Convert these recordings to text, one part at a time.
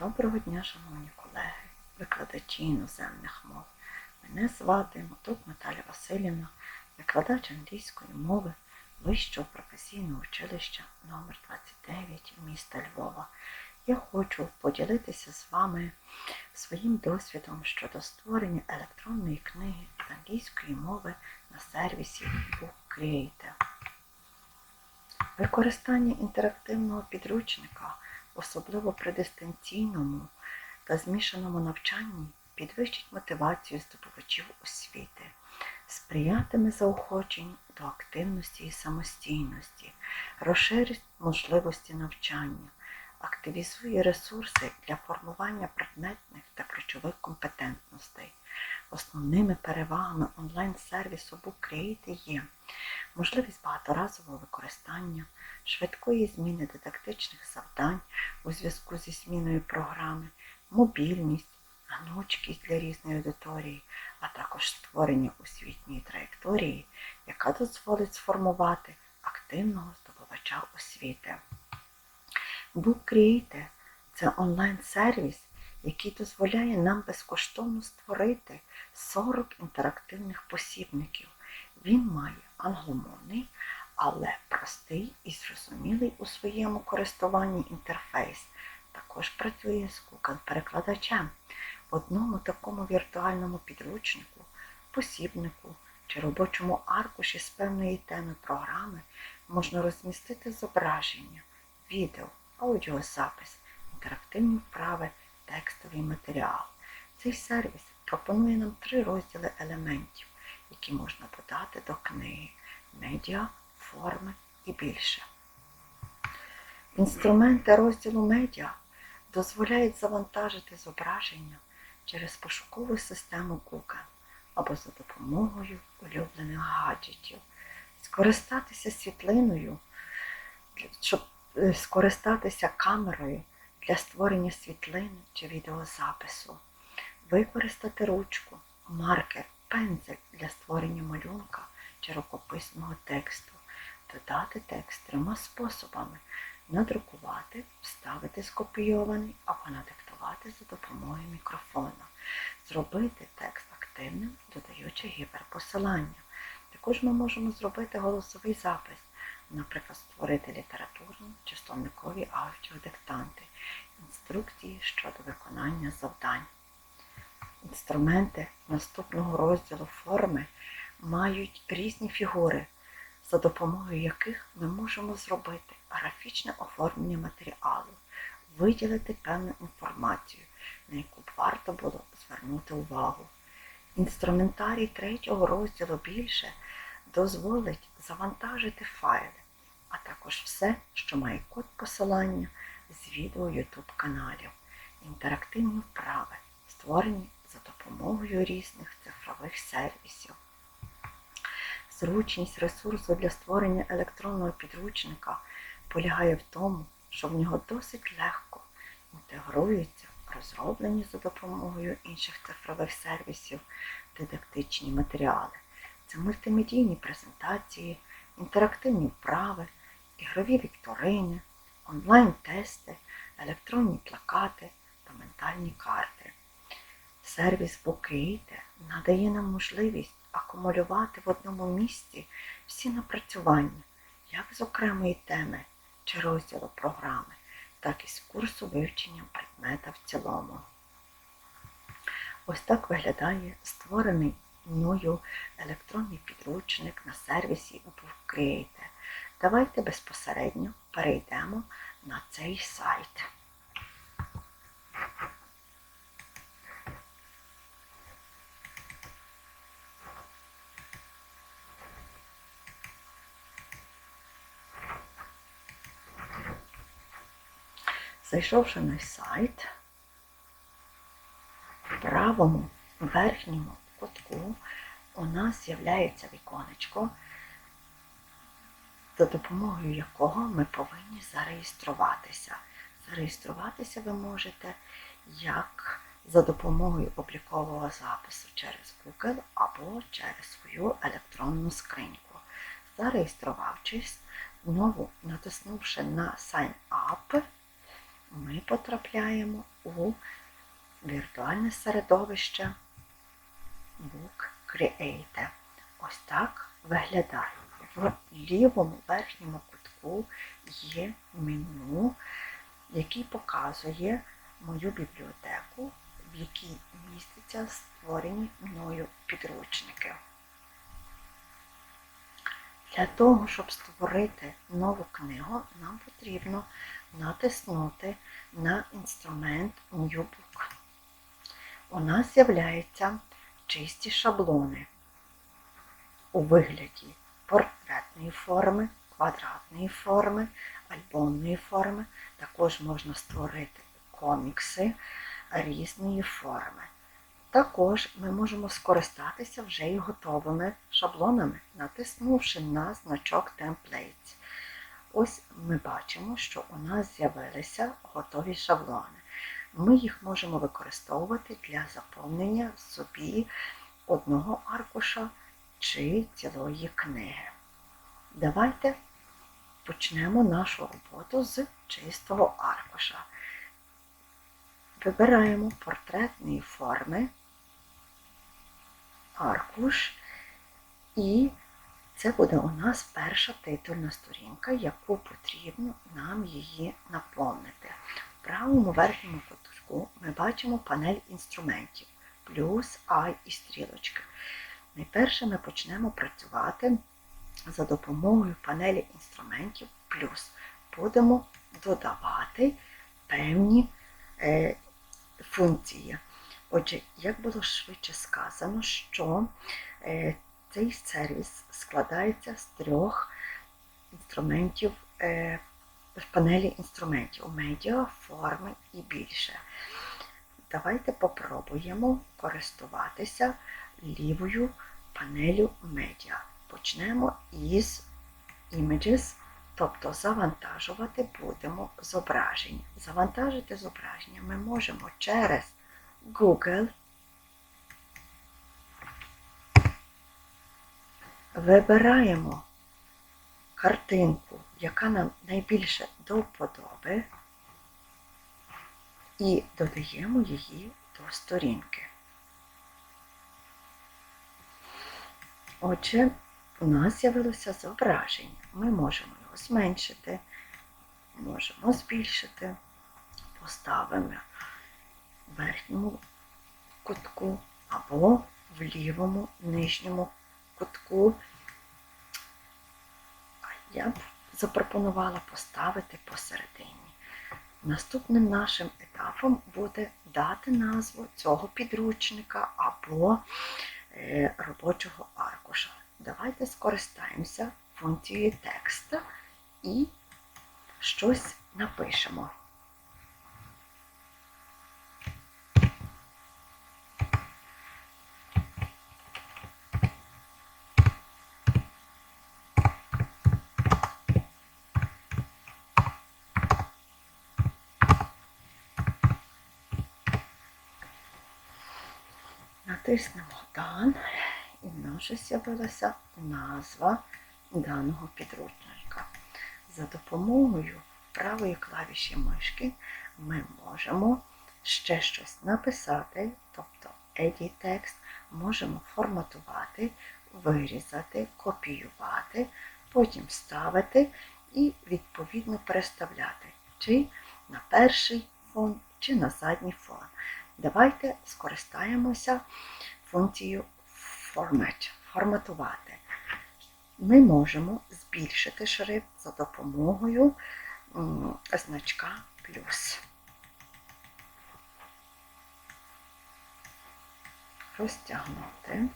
Доброго дня, шановні колеги, викладачі іноземних мов. Мене звати Моток Наталя Васильівна, викладач англійської мови Вищого професійного училища номер 29 міста Львова. Я хочу поділитися з вами своїм досвідом щодо створення електронної книги з англійської мови на сервісі Book Creator. Використання інтерактивного підручника, особливо при дистанційному та змішаному навчанні, підвищить мотивацію здобувачів освіти, сприятиме заохоченню до активності і самостійності, розширить можливості навчання, активізує ресурси для формування предметних та ключових компетентностей. Основними перевагами онлайн-сервісу BookCreate є можливість багаторазового використання, швидкої зміни дидактичних завдань у зв'язку зі зміною програми, мобільність, гнучкість для різної аудиторії, а також створення освітньої траєкторії, яка дозволить сформувати активного здобувача освіти. BookCreator – це онлайн-сервіс, який дозволяє нам безкоштовно створити 40 інтерактивних посібників. Він має англомовний, але простий і зрозумілий у своєму користуванні інтерфейс. Також працює з Google-перекладачем. В одному такому віртуальному підручнику, посібнику чи робочому аркуші з певної теми програми можна розмістити зображення, відео, аудіозапис, інтерактивні вправи, текстовий матеріал. Цей сервіс пропонує нам три розділи елементів, які можна подати до книги медіа, форми і більше. Інструменти розділу медіа дозволяють завантажити зображення через пошукову систему Google або за допомогою улюблених гаджетів, скористатися світлиною, щоб е, скористатися камерою для створення світлини чи відеозапису, використати ручку, маркер, пензель для створення малюнка чи рукописного тексту, додати текст трьома способами надрукувати, вставити скопійований або надиктувати за допомогою мікрофона, зробити текст активним, додаючи гіперпосилання. Також ми можемо зробити голосовий запис, наприклад, створити літературні чи словникові аудіодиктанти, інструкції щодо виконання завдань. Інструменти наступного розділу форми мають різні фігури, за допомогою яких ми можемо зробити графічне оформлення матеріалу, виділити певну інформацію, на яку б варто було звернути увагу. Інструментарій третього розділу більше дозволить завантажити файли, а також все, що має код посилання з відео YouTube каналів, інтерактивні вправи, створені за допомогою різних цифрових сервісів. Зручність ресурсу для створення електронного підручника полягає в тому, що в нього досить легко інтегруються розроблені за допомогою інших цифрових сервісів дидактичні матеріали. Це мультимедійні презентації, інтерактивні вправи, ігрові вікторини, онлайн-тести, електронні плакати та ментальні карти. Сервіс BookCreator надає нам можливість акумулювати в одному місці всі напрацювання, як з окремої теми чи розділу програми, так і з курсу вивчення предмета в цілому. Ось так виглядає створений мною електронний підручник на сервісі BookCreator. Давайте безпосередньо перейдемо на цей сайт. Зайшовши на сайт, в правому верхньому кутку у нас з'являється віконечко, за допомогою якого ми повинні зареєструватися. Зареєструватися ви можете як за допомогою облікового запису через Google або через свою електронну скриньку. Зареєструвавшись, знову натиснувши на Sign Up, ми потрапляємо у віртуальне середовище Book Create. Ось так виглядає. В лівому верхньому кутку є меню, який показує мою бібліотеку, в якій містяться створені мною підручники. Для того, щоб створити нову книгу, нам потрібно натиснути на інструмент New Book. У нас з'являються чисті шаблони у вигляді портретної форми, квадратної форми, альбомної форми. Також можна створити комікси різної форми. Також ми можемо скористатися вже і готовими шаблонами, натиснувши на значок Templates. Ось ми бачимо, що у нас з'явилися готові шаблони. Ми їх можемо використовувати для заповнення собі одного аркуша чи цілої книги. Давайте почнемо нашу роботу з чистого аркуша. Вибираємо портретної форми, аркуш, і це буде у нас перша титульна сторінка, яку потрібно нам її наповнити. В правому верхньому кутку ми бачимо панель інструментів, плюс I і стрілочки. Найперше ми почнемо працювати за допомогою панелі інструментів плюс. Будемо додавати певні е, функції. Отже, як було швидше сказано, що е, цей сервіс складається з трьох інструментів, е, панелі інструментів медіа, форми і більше. Давайте попробуємо користуватися лівою панелю медіа. Почнемо із Images, тобто завантажувати будемо зображення. Завантажити зображення ми можемо через Google. Вибираємо картинку, яка нам найбільше до вподоби, і додаємо її до сторінки. Отже, у нас з'явилося зображення. Ми можемо його зменшити, можемо збільшити, поставимо в верхньому кутку або в лівому нижньому кутку. Я б запропонувала поставити посередині. Наступним нашим етапом буде дати назву цього підручника або е, робочого аркуша. Давайте скористаємося функцією текста і щось напишемо. Натиснемо Done і в нас вже з'явилася назва даного підручника. За допомогою правої клавіші мишки ми можемо ще щось написати, тобто Edit текст, можемо форматувати, вирізати, копіювати, потім вставити і відповідно переставляти чи на перший фон, чи на задній фон. Давайте скористаємося функцією Format, форматувати. Ми можемо збільшити шрифт за допомогою значка плюс. Розтягнути.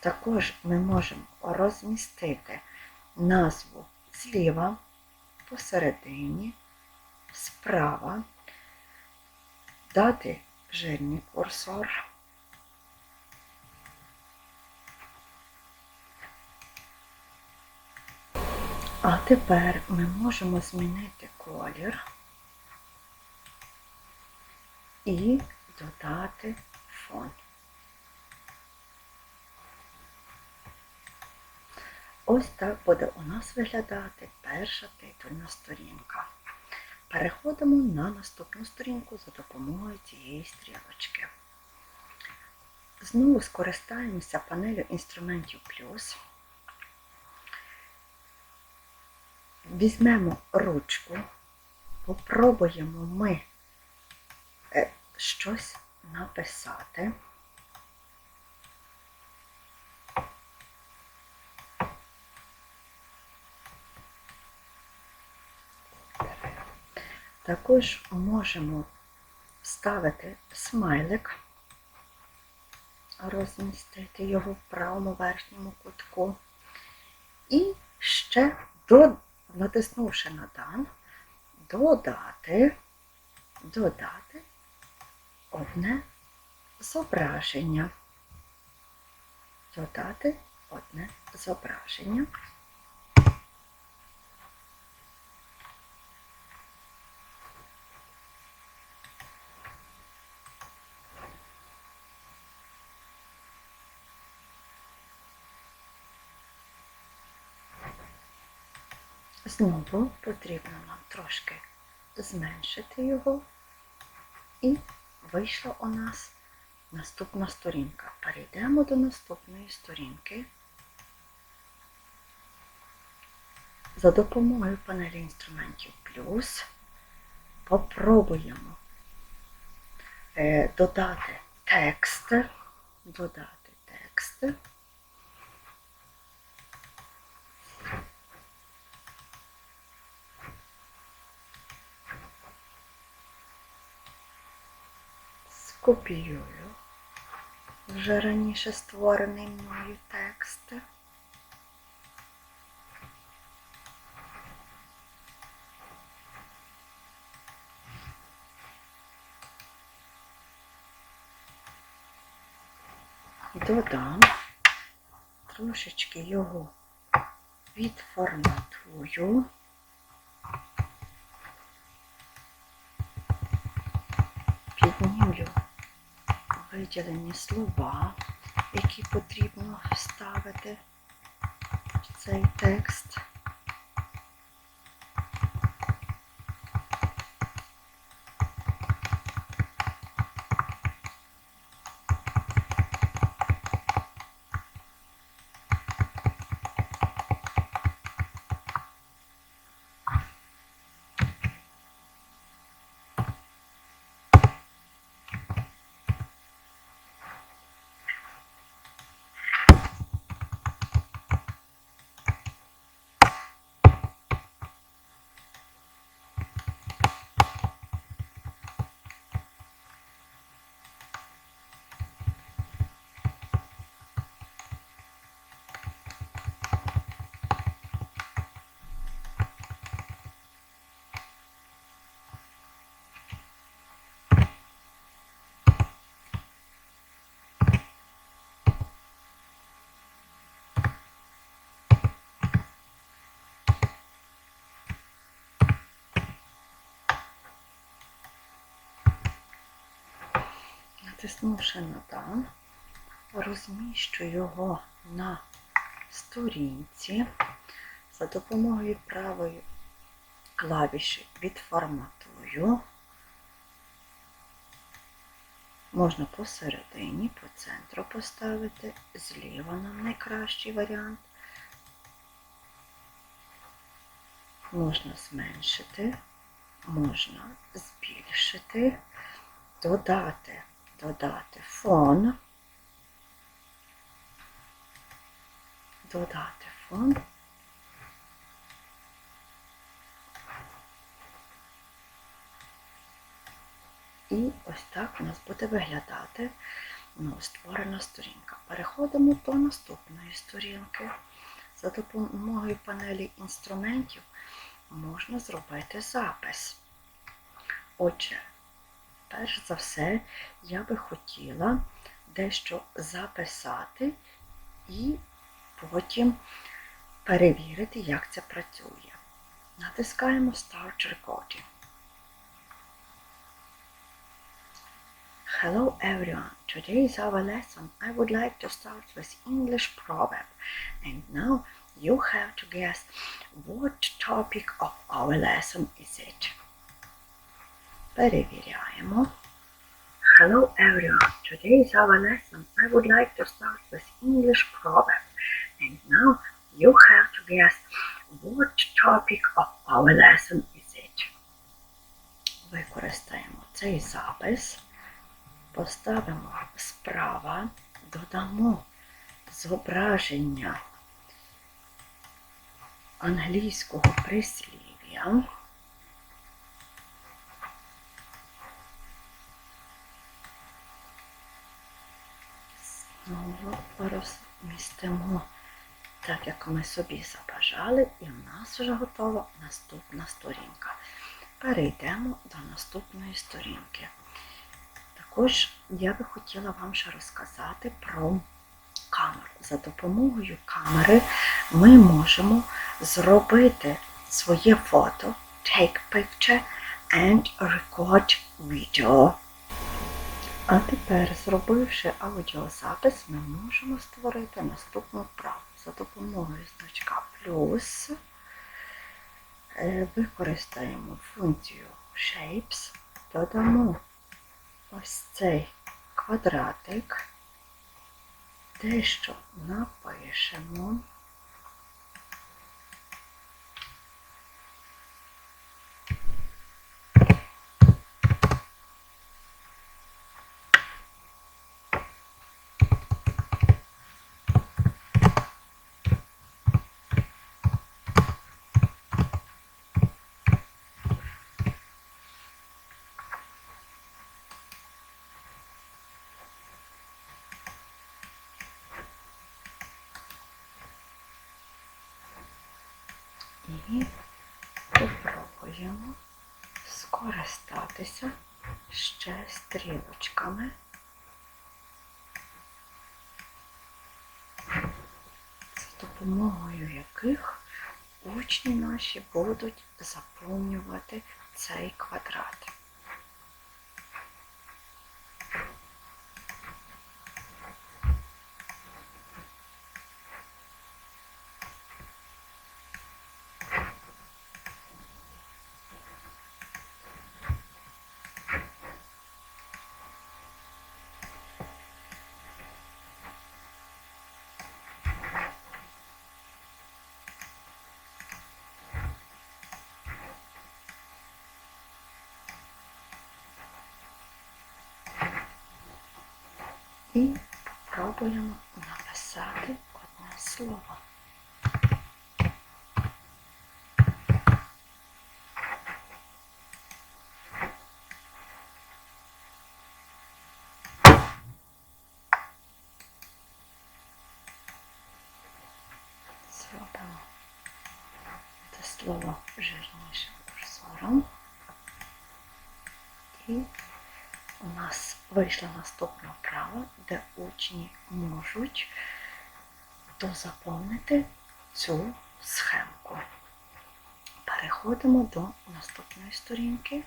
Також ми можемо розмістити назву зліва, посередині, справа, дати жирний курсор. А тепер ми можемо змінити колір і додати фон. Ось так буде у нас виглядати перша титульна сторінка. Переходимо на наступну сторінку за допомогою цієї стрілочки. Знову скористаємося панелю інструментів плюс. Візьмемо ручку, попробуємо ми е, щось написати. Також можемо вставити смайлик, розмістити його в правому верхньому кутку. І ще, до, натиснувши на дан, додати, додати одне зображення. Додати одне зображення. Знову потрібно нам трошки зменшити його, і вийшла у нас наступна сторінка. Перейдемо до наступної сторінки. За допомогою панелі інструментів плюс попробуємо е, додати текст, додати текст. Скопіюю вже раніше створений мною текст. Додам, трошечки його відформатую. Виділені слова, які потрібно вставити в цей текст. Натиснувши на «Дан», розміщу його на сторінці за допомогою правої клавіші відформатую. Можна посередині, по центру поставити, зліва нам найкращий варіант. Можна зменшити, можна збільшити, додати додати фон, додати фон. І ось так у нас буде виглядати ну, створена сторінка. Переходимо до наступної сторінки. За допомогою панелі інструментів можна зробити запис. Отже, перш за все, я би хотіла дещо записати і потім перевірити, як це працює. Натискаємо Start Recording. Hello everyone, today is our lesson. I would like to start with English proverb and now you have to guess what topic of our lesson is it. Перевіряємо. Hello everyone. Today is our lesson. I would like to start with English proverb. And now you have to guess what topic of our lesson is it. Використаємо цей запис, поставимо справа, додамо зображення англійського прислів'я. Знову розмістимо так, як ми собі забажали, і в нас вже готова наступна сторінка. Перейдемо до наступної сторінки. Також я би хотіла вам ще розказати про камеру. За допомогою камери ми можемо зробити своє фото, take picture and record video. А тепер, зробивши аудіозапис, ми можемо створити наступну вправу. За допомогою значка плюс е, використаємо функцію Shapes, додамо ось цей квадратик, дещо напишемо. І попробуємо скористатися ще стрілочками. За допомогою яких учні наші будуть заповнювати цей квадрат. І попробуємо написати одне слово. Зробимо це слово жирнішим курсором. І нас вийшла наступна вправа, де учні можуть дозаповнити цю схемку. Переходимо до наступної сторінки.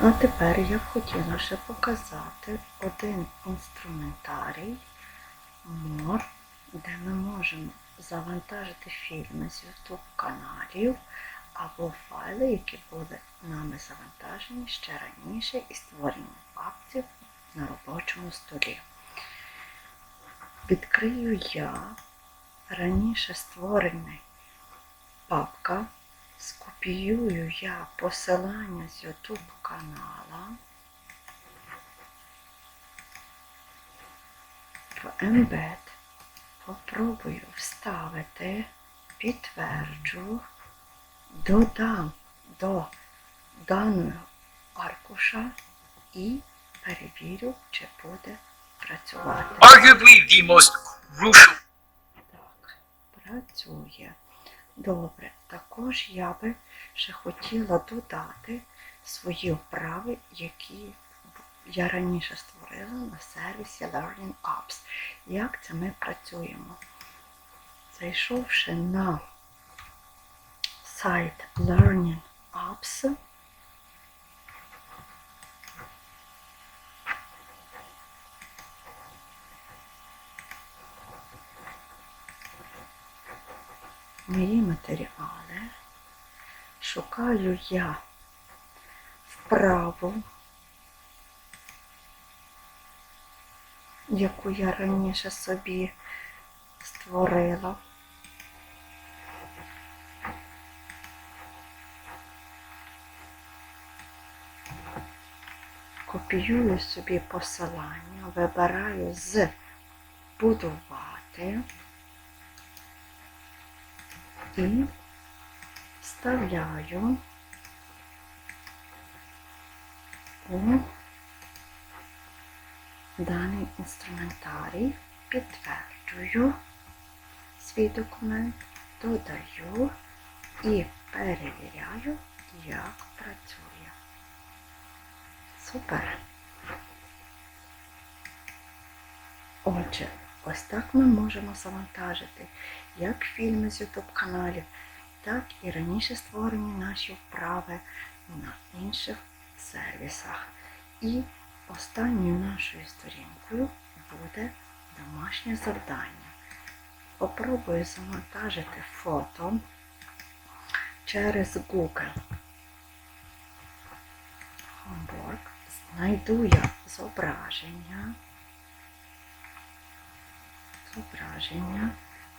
А тепер я б хотіла ще показати один інструментарій More, де ми можемо завантажити фільми з YouTube каналів або файли, які були нами завантажені ще раніше і створені папці на робочому столі. Відкрию я раніше створений. Папка, скопіюю я посилання з YouTube канала в Embed, попробую вставити, підтверджу додам до даного аркуша і перевірю, чи буде працювати. arguably the most crucial Так, працює. Добре. Також я би ще хотіла додати свої вправи, які я раніше створила на сервісі Learning Apps. Як це ми працюємо? Зайшовши на site Learning Apps. Мої матеріали шукаю я вправу, яку я раніше собі створила. Копіюю собі посилання, вибираю з будувати і вставляю у даний інструментарій, підтверджую свій документ, додаю і перевіряю, як працює. Супер. Отже, ось так ми можемо завантажити як фільми з YouTube каналів, так і раніше створені наші вправи на інших сервісах. І останньою нашою сторінкою буде домашнє завдання. Попробую завантажити фото через Google. Знайду я зображення. Зображення.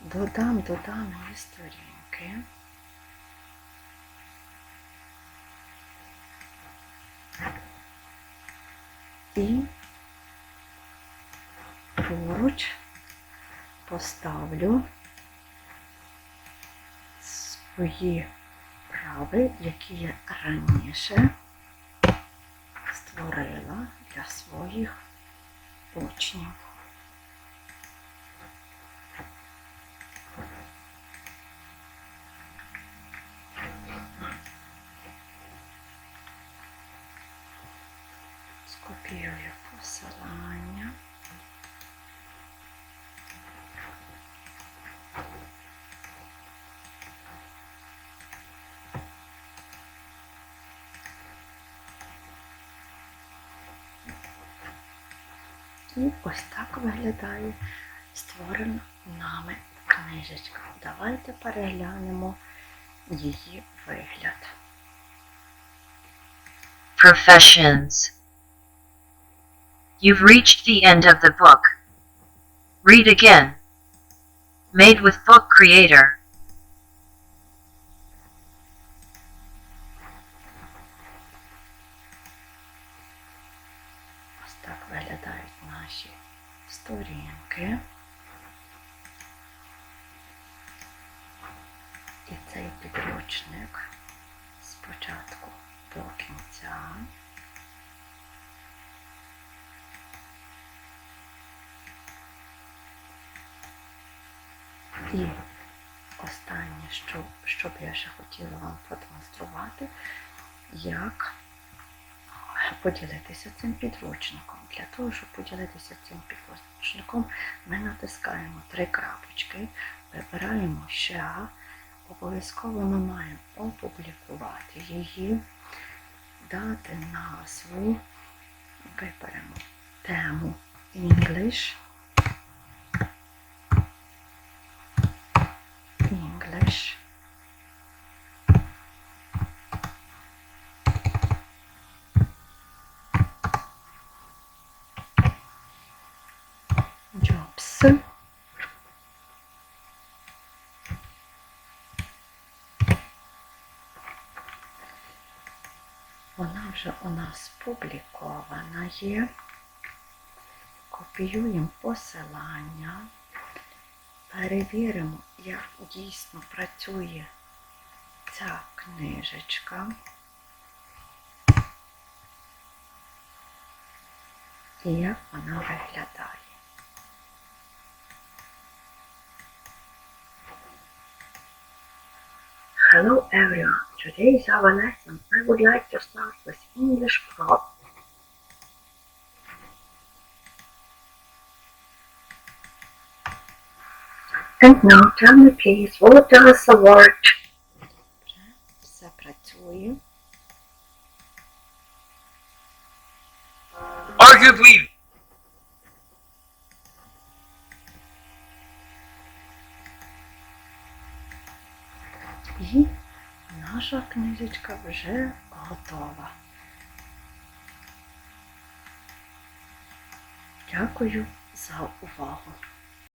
Додам до даної сторінки. І поруч поставлю свої вправи, які я раніше створила для своїх учнів. Скопіюю посилання. І ось так виглядає створена нами книжечка. Давайте переглянемо її вигляд. Professions. You've reached the end of the book. Read again. Made with Book Creator. Ось так виглядають наші сторінки. І цей підручник спочатку до кінця. І останнє, що, що б я ще хотіла вам продемонструвати, як поділитися цим підручником. Для того, щоб поділитися цим підручником, ми натискаємо три крапочки, вибираємо ще, обов'язково ми маємо опублікувати її, дати назву, виберемо тему. English. Jobs. Вона вже у нас публікована є. Копіюємо посилання. Перевіримо, як дійсно працює ця книжечка. І як вона виглядає. Hello everyone. Today is our lesson. I would like to start with English prop. And now tell me please, what does the word? Все працює. Arguably, книжечка вже готова. Дякую за увагу.